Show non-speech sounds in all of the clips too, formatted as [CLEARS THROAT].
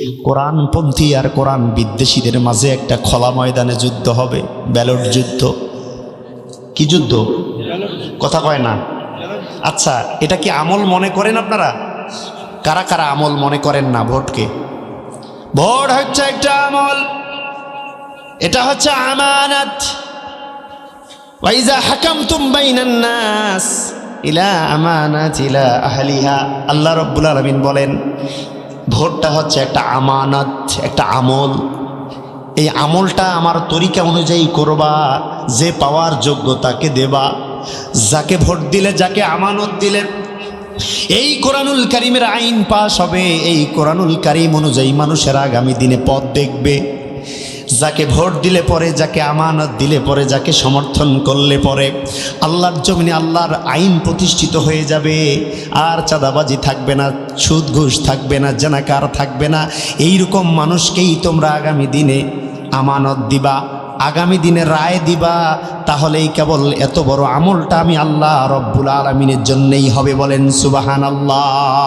কোরআনপন্থী আর কোরআন বিদ্বেষীদের মাঝে একটা খোলা ময়দানে যুদ্ধ হবে, ব্যালট যুদ্ধ। কি যুদ্ধ? কথা কয় না। আচ্ছা এটা কি আমল মনে করেন আপনারা? কারা কারা আমল মনে করেন না ভোটকে? ভোট হচ্ছে একটা আমল। এটা হচ্ছে আমানত। বাইনান নাস ইলা আমানাত ইলা আহলিহা। আল্লাহ রাব্বুল আলামিন বলেন ভোটটা হচ্ছে একটা আমানত, একটা আমল। এই আমলটা আমার তরিকা অনুযায়ী করবা, যে পাওয়ার যোগ্য তাকে দেবা। যাকে ভোট দিলে, যাকে আমানত দিলে, এই কোরআনুল কারিমের আইন পাশ হবে, এই কোরআনুল কারিম অনুযায়ী মানুষের আগামী দিনে পথ দেখবে। যাকে ভোট দিলে পরে, যাকে আমানত দিলে পরে, যাকে সমর্থন করলে পরে আল্লাহর জমিনে আল্লাহর আইন প্রতিষ্ঠিত হয়ে যাবে। আর চাঁদাবাজি থাকবে না, সুদ ঘুষ থাকবে না, জানাকার থাকবে না। এই রকম মানুষকেই তোমরা আগামী দিনে আমানত দিবা, আগামী দিনে রায় দিবা। তাহলেই কেবল এত বড় আমলটা আমি আল্লাহ রব্বুল আলমিনের জন্যেই হবে বলেন সুবাহান আল্লাহ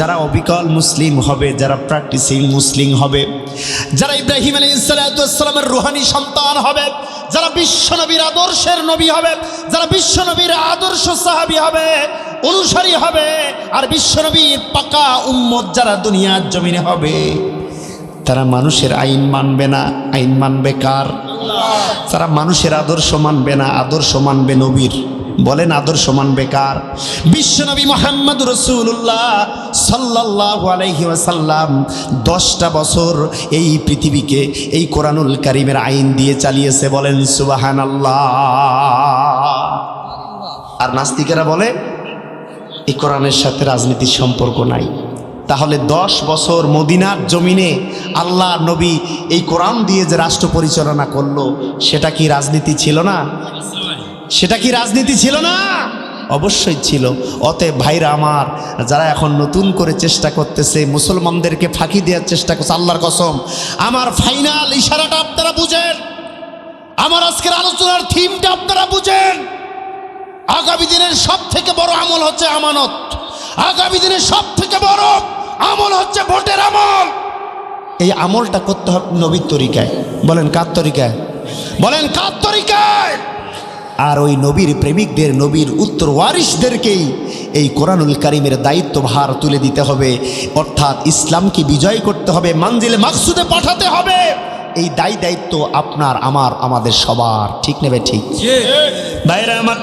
যারা অবিকল মুসলিম হবে, যারা প্র্যাকটিসিং মুসলিম হবে, যারা ইব্রাহিম আলী ইসালামের রুহানি সন্তান হবে, যারা বিশ্বনবীর আদর্শের নবী হবে, যারা বিশ্বনবীর আদর্শ সাহাবি হবে, অনুসারী হবে, আর বিশ্বনবীর পাকা উম্মত যারা দুনিয়ার জমিনে হবে, তারা মানুষের আইন মানবে না। আইন মানবে কার? তারা মানুষের আদর্শ মানবে না। আদর্শ মানবে নবীর। বলেন আদর্শ মানবে কার? বিশ্বনবী মোহাম্মদ রসুল্লাহ সাল্লাহ আলহি ওয়াসাল্লাম দশটা বছর এই পৃথিবীকে এই কোরআনুল কারিমের আইন দিয়ে চালিয়েছে বলেন সুবাহান আর নাস্তিকেরা বলে, এই কোরআনের সাথে রাজনীতির সম্পর্ক নাই। তাহলে দশ বছর মদিনার জমিনে আল্লাহ নবী এই কোরআন দিয়ে যে রাষ্ট্র পরিচালনা করল, সেটা কি রাজনীতি ছিল না? সেটা কি রাজনীতি ছিল না? অবশ্যই ছিল। অতএব ভাইরা আমার, যারা এখন নতুন করে চেষ্টা করতেছে, মুসলমানদেরকে ফাঁকি দেওয়ার চেষ্টা করছে, আল্লাহর কসম, আমার ফাইনাল ইশারাটা আপনারা বুঝেন। আমার আজকের আলোচনার থিমটা আপনারা বুঝেন। আগামী দিনের সব থেকে বড় আমল হচ্ছে আমানত। আগামী দিনের সব থেকে বড় আমল হচ্ছে ভোটের আমল। এই আমলটা করতে হবে নবীর তরিকায়। বলেন কার তরিকায়? বলেন কার তরিকায়? আর ওই নবীর প্রেমিকদের নবীর উত্তর ওয়ারিসদেরকেই এই কোরআনুল কারিমের দায়িত্ব ভার তুলে দিতে হবে। অর্থাৎ ইসলামকে বিজয় করতে হবে মানজিলে মাকসুদে পাঠাতে হবে। এই দায়ী দায়িত্ব আপনার, আমার, আমাদের সবার। ঠিক নেবে ঠিক? ভাইরা আমার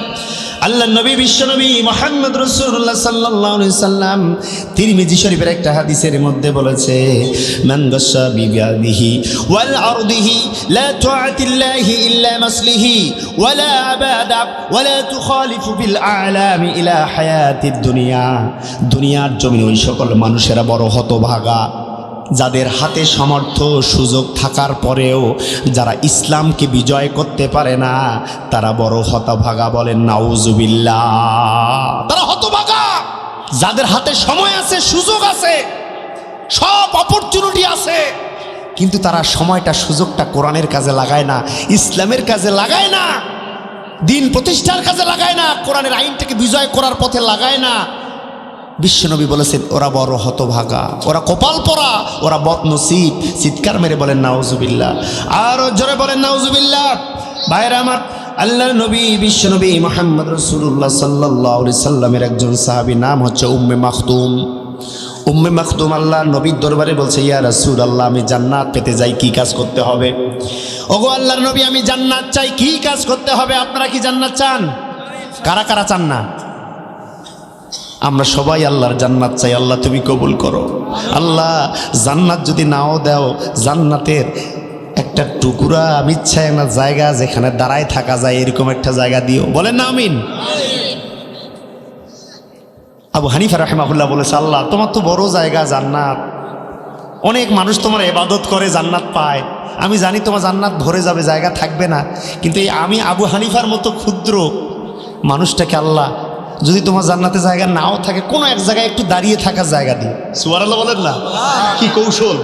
আল্লাহ নবী বিশ্বনবী মোহাম্মদ রসুল্লাহ সাল্লাহ সাল্লাম তিরমিজি শরীফের একটা হাদিসের মধ্যে বলেছে মাসলিহি দুনিয়া। দুনিয়ার জমিনে ওই সকল মানুষেরা বড় হতভাগা। যাদের হাতে সমর্থ সুযোগ থাকার পরেও যারা ইসলামকে বিজয় করতে পারে না, তারা বড় হতভাগা বলেন নাউজুবিল্লা তারা হতভাগা। যাদের হাতে সময় আছে, সুযোগ আছে, সব অপরচুনিটি আছে, কিন্তু তারা সময়টা, সুযোগটা কোরআনের কাজে লাগায় না, ইসলামের কাজে লাগায় না, দিন প্রতিষ্ঠার কাজে লাগায় না, কোরআনের আইনটাকে বিজয় করার পথে লাগায় না। বিশ্বনবী বলেছেন, ওরা বড় হতভাগা। ওরা কপাল পরা, ওরা বদনসিব। চিৎকার মেরে বলেন, নাউজুবিল্লাহ। আর জোরে বলেন, নাউজুবিল্লাহ। ভাইরা আমার আল্লাহ নবী, বিশ্বনবী মোহাম্মদ রসুল্লাহ সাল্লাহ সাল্লামের একজন সাহাবী, নাম হচ্ছে উম্মে মাখতুম উম্মে মাখতুম আল্লাহ নবীর দরবারে বলছে, ইয়া রাসূল আল্লাহ আমি জান্নাত পেতে যাই, কি কাজ করতে হবে? ওগো আল্লাহর নবী, আমি জান্নাত চাই, কি কাজ করতে হবে? আপনারা কি জান্নাত চান? কারা কারা চান না? আমরা সবাই আল্লাহর জান্নাত চাই। আল্লাহ, তুমি কবুল করো। আল্লাহ, জান্নাত যদি নাও দাও, জান্নাতের একটা টুকুরা আমি চাই না, জায়গা যেখানে দাঁড়ায় থাকা যায়, এরকম একটা জায়গা দিও। বলেন না আমিন। আবু হানিফা রাহেমাহুল্লাহ বলেছে, আল্লাহ, তোমার তো বড় জায়গা জান্নাত। অনেক মানুষ তোমার এবাদত করে জান্নাত পায়। আমি জানি তোমার জান্নাত ভরে যাবে, জায়গা থাকবে না। কিন্তু আমি আবু হানিফার মতো ক্ষুদ্র মানুষটাকে আল্লাহ যদি তোমার জান্নাতে জায়গা নাও থাকে কোনো এক জায়গায় একটু দাঁড়িয়ে থাকার জায়গা দিই। সুয়ার আল্লাহ বলেন না? কি কৌশল?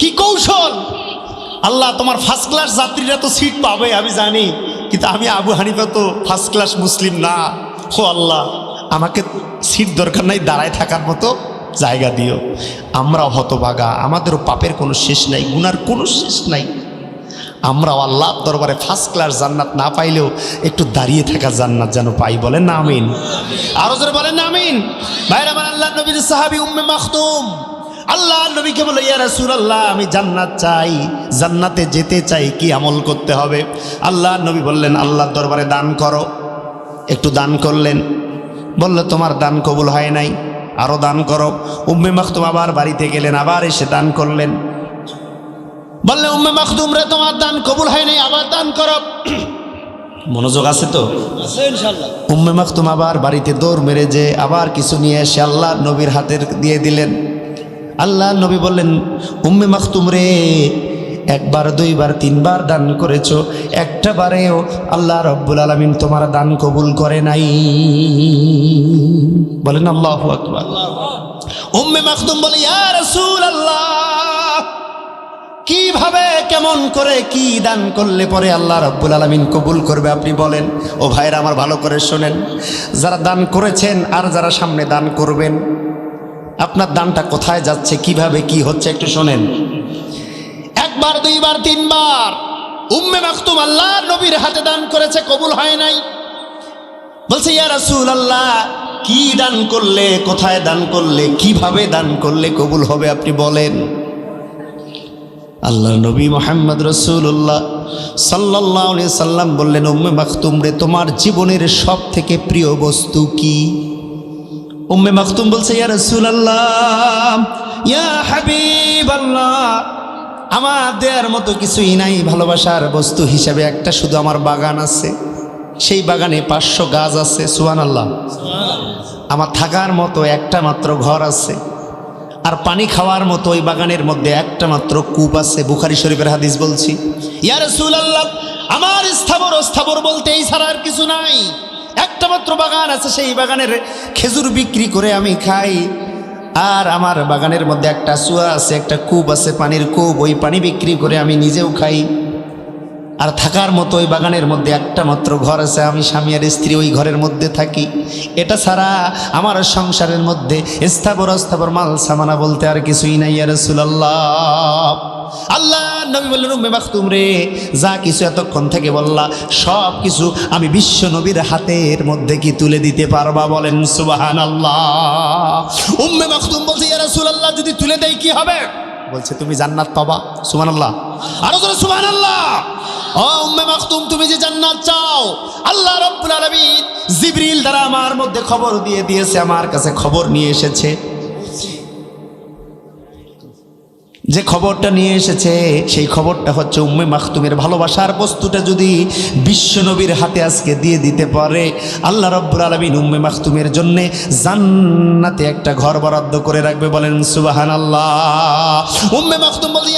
কি কৌশল? আল্লাহ তোমার ফার্স্ট ক্লাস যাত্রীরা তো সিট পাবে আমি জানি কিন্তু আমি আবু হানিফা তো ফার্স্ট ক্লাস মুসলিম না। ও আল্লাহ আমাকে সিট দরকার নাই দাঁড়ায় থাকার মতো জায়গা দিও। আমরাও হতভাগা আমাদেরও পাপের কোনো শেষ নাই গুনার কোনো শেষ নাই। আমরাও আল্লাহ দরবারে ফার্স্ট ক্লাস জান্নাত না পাইলেও একটু দাঁড়িয়ে থাকা জান্নাত যেন পাই বলেন না আমিন। আরও জোরে বলেন না আমিন। ভাইরা আমার আল্লাহ নবীর সাহাবি উম্মে মাখতুম আল্লাহ নবীকে বলে, ইয়া রাসূলুল্লাহ, আমি জান্নাত চাই। জান্নাতে যেতে চাই, কি আমল করতে হবে? আল্লাহ নবী বললেন, আল্লাহর দরবারে দান করো। একটু দান করলেন। বলল, তোমার দান কবুল হয় নাই। আরও দান করো। উম্মে মাখতুম আবার বাড়িতে গেলেন, আবার এসে দান করলেন। বললে উম্মে মাখতুম রে তোমার দান কবুল হয় নাই আবার দান করো। [CLEARS THROAT] মনোযোগ আছে তো? উম্মে মাখতুম আবার বাড়িতে দৌড় মেরে যে আবার কিছু নিয়ে এসে আল্লাহ নবীর হাতের দিয়ে দিলেন। আল্লাহ নবী বললেন উম্মে মাখতুম রে একবার দুইবার তিনবার দান করেছ একটা বারেও আল্লাহ রব্বুল আলমিন তোমার দান কবুল করে নাই। বলেন আল্লাহ আকবার। উম্মে মাখতুম বলে ইয়া রাসূল আল্লাহ কীভাবে কেমন করে কি দান করলে পরে আল্লাহ রব্বুল আলমিন কবুল করবে আপনি বলেন। ও ভাইরা, আমার ভালো করে শোনেন। যারা দান করেছেন আর যারা সামনে দান করবেন, আপনার দানটা কোথায় যাচ্ছে, কীভাবে কি হচ্ছে একটু শোনেন। একবার, দুইবার, তিনবার। উম্মে মাখতুম আল্লাহ নবীর হাতে দান করেছে, কবুল হয় নাই। বলছে, ইয়া রাসূল আল্লাহ কি দান করলে, কোথায় দান করলে, কীভাবে দান করলে কবুল হবে আপনি বলেন? আল্লাহ নবী মোহাম্মদ রসুল্লাহ সাল্লাহ সাল্লাম বললেন, উম্মে মাখতুম রে, তোমার জীবনের সব থেকে প্রিয় বস্তু কি? উম্মে মাখতুম বলছে, ইয়া রসুল আল্লাহ ইয়া আমার দেয়ার মতো কিছুই নাই, ভালোবাসার বস্তু হিসাবে একটা শুধু আমার বাগান আছে। সেই বাগানে পাঁচশো গাছ আছে সুহান আল্লাহ আমার থাকার মতো একটা মাত্র ঘর আছে। আর পানি খাওয়ার মতো ওই বাগানের মধ্যে একটা মাত্র কূপ আছে, বুখারি শরীফের হাদিস বলছি। ইয়ার আল্লাহ আমার স্থাবর স্থাবর বলতে এই ছাড়া আর কিছু নাই। একটা মাত্র বাগান আছে, সেই বাগানের খেজুর বিক্রি করে আমি খাই। আর আমার বাগানের মধ্যে একটা চুয়া আছে, একটা কূপ আছে, পানির কূপ, ওই পানি বিক্রি করে আমি নিজেও খাই। আর থাকার মতো ওই বাগানের মধ্যে একটা মাত্র ঘর আছে, আমি স্বামী আর স্ত্রী ওই ঘরের মধ্যে থাকি। এটা ছাড়া আমার সংসারের মধ্যে স্থাবর অস্থাবর মাল সামানা বলতে আর কিছুই নাই আর সুলাল্লাহ আল্লাহ নবী বললেন, উম্মে মাখতুম রে, যা কিছু এতক্ষণ থেকে বললা, সব কিছু আমি বিশ্ব নবীর হাতের মধ্যে কি তুলে দিতে পারবা? বলেন সুবাহান আল্লাহ উম্মে মাখতুম বলছে, ইয়া রাসূলুল্লাহ, যদি তুলে দেয় কি হবে? বলছে, তুমি জান্নাত পাবা। সুবহান আল্লাহ আরও জোরে সুবহান আল্লাহ ও উম্মে মাখতুম তুমি যে জান্নাত চাও, আল্লাহ রাব্বুল আলামিন জিবরিল দ্বারা আমার মধ্যে খবর দিয়ে দিয়েছে, আমার কাছে খবর নিয়ে এসেছে। যে খবরটা নিয়ে এসেছে, সেই খবরটা হচ্ছে উম্মে মাখতুমের ভালোবাসার বস্তুটা যদি বিশ্বনবীর হাতে আজকে দিয়ে দিতে পারে, আল্লাহ রব্বুর আলমিন উম্মে মাখতুমের জন্যে জান্নাতে একটা ঘর বরাদ্দ করে রাখবে বলেন সুবাহান আল্লাহ উম্মে মাখতুম বলতে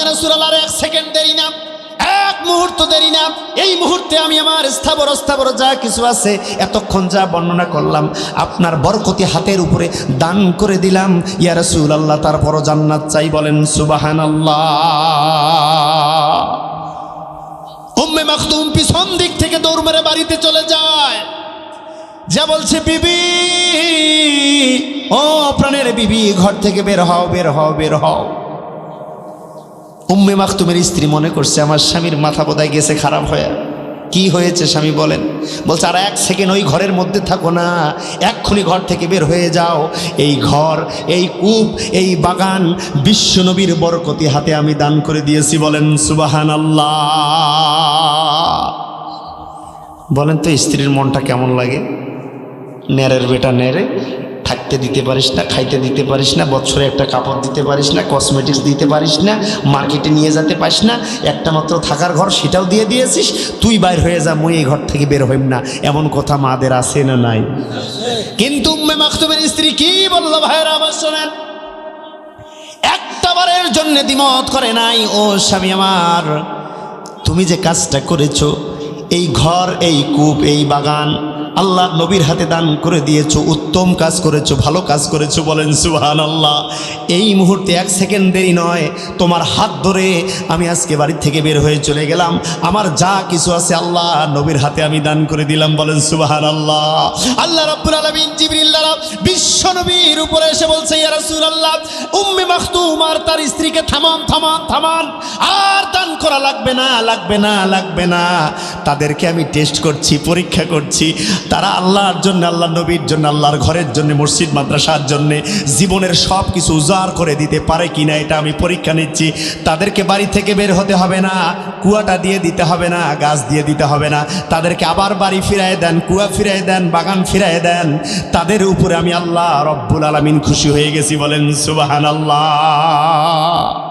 এক সেকেন্ড দেরি মুহূর্ত দেরি না। এই মুহূর্তে আমি আমার স্থাবর স্থাবর যা কিছু আছে, এতক্ষণ যা বর্ণনা করলাম, আপনার বরকতি হাতের উপরে দান করে দিলাম। ইয়া রসুল আল্লাহ তারপরও জান্নাত চাই বলেন সুবাহান আল্লাহ উম্মে মাখতুম পিছন দিক থেকে দৌড় মেরে বাড়িতে চলে যায়। যা বলছে, বিবি, ও প্রাণের বিবি, ঘর থেকে বের হও বের হও বের হও। উম্মে মাখতুমের স্ত্রী মনে করছে, আমার স্বামীর মাথা বোধহয় গেছে খারাপ হয়ে। কি হয়েছে স্বামী বলেন। বলছে, আর এক সেকেন্ড ওই ঘরের মধ্যে থাকো না, এক্ষুনি ঘর থেকে বের হয়ে যাও। এই ঘর, এই কূপ, এই বাগান বিশ্বনবীর বরকতি হাতে আমি দান করে দিয়েছি। বলেন সুবাহান আল্লাহ বলেন, তো স্ত্রীর মনটা কেমন লাগে? নেড়ের বেটা নেড়ে থাকতে দিতে পারিস না, খাইতে দিতে পারিস না, বছরে একটা কাপড় দিতে পারিস না কসমেটিক্স দিতে পারিস না মার্কেটে নিয়ে যেতে পারিস না, একটা মাত্র থাকার ঘর সেটাও দিয়ে দিয়েছিস, তুই বাইর হয়ে যা, মই এই ঘর থেকে বের হইম না, এমন কথা মাদের আছে না নাই? কিন্তু উম্মে মাখতুমের স্ত্রী কি বলল ভাইরা আমার শোনেন। একটা বারের জন্য দ্বিমত করে নাই, ও স্বামী আমার, তুমি যে কাজটা করেছ এই ঘর, এই কূপ, এই বাগান আল্লাহ নবীর হাতে দান করে দিয়েছ, উত্তম কাজ করেছ, ভালো কাজ করেছ বলেন সুহান আল্লাহ এই মুহূর্তে এক সেকেন্ড দেরি নয়, তোমার হাত ধরে আমি আজকে বাড়ি থেকে বের হয়ে চলে গেলাম। আমার যা কিছু আছে আল্লাহ নবীর হাতে আমি দান করে দিলাম বলেন সুবাহান আল্লাহ আল্লাহ রব্বুল আলমিন জিবরিল্লাহ বিশ্ব নবীর উপরে এসে বলছে, ইয়া উম্মে আর তার স্ত্রীকে থামান থামান থামান, আর দান করা লাগবে না লাগবে না লাগবে না। তাদেরকে আমি টেস্ট করছি, পরীক্ষা করছি। তারা আল্লাহর জন্য আল্লাহ নবীর জন্য, আল্লাহর ঘরের জন্য, মসজিদ, মাদ্রাসার জন্য জীবনের সব কিছু উজাড় করে দিতে পারে কি না এটা আমি পরীক্ষা নিচ্ছি। তাদেরকে বাড়ি থেকে বের হতে হবে না, কুয়াটা দিয়ে দিতে হবে না, গাছ দিয়ে দিতে হবে না। তাদেরকে আবার বাড়ি ফিরায় দেন, কুয়া ফিরায় দেন, বাগান ফিরায় দেন। তাদের উপরে আমি আল্লাহ রব্বুল আলমিন খুশি হয়ে গেছি বলেন সুবাহান আল্লাহ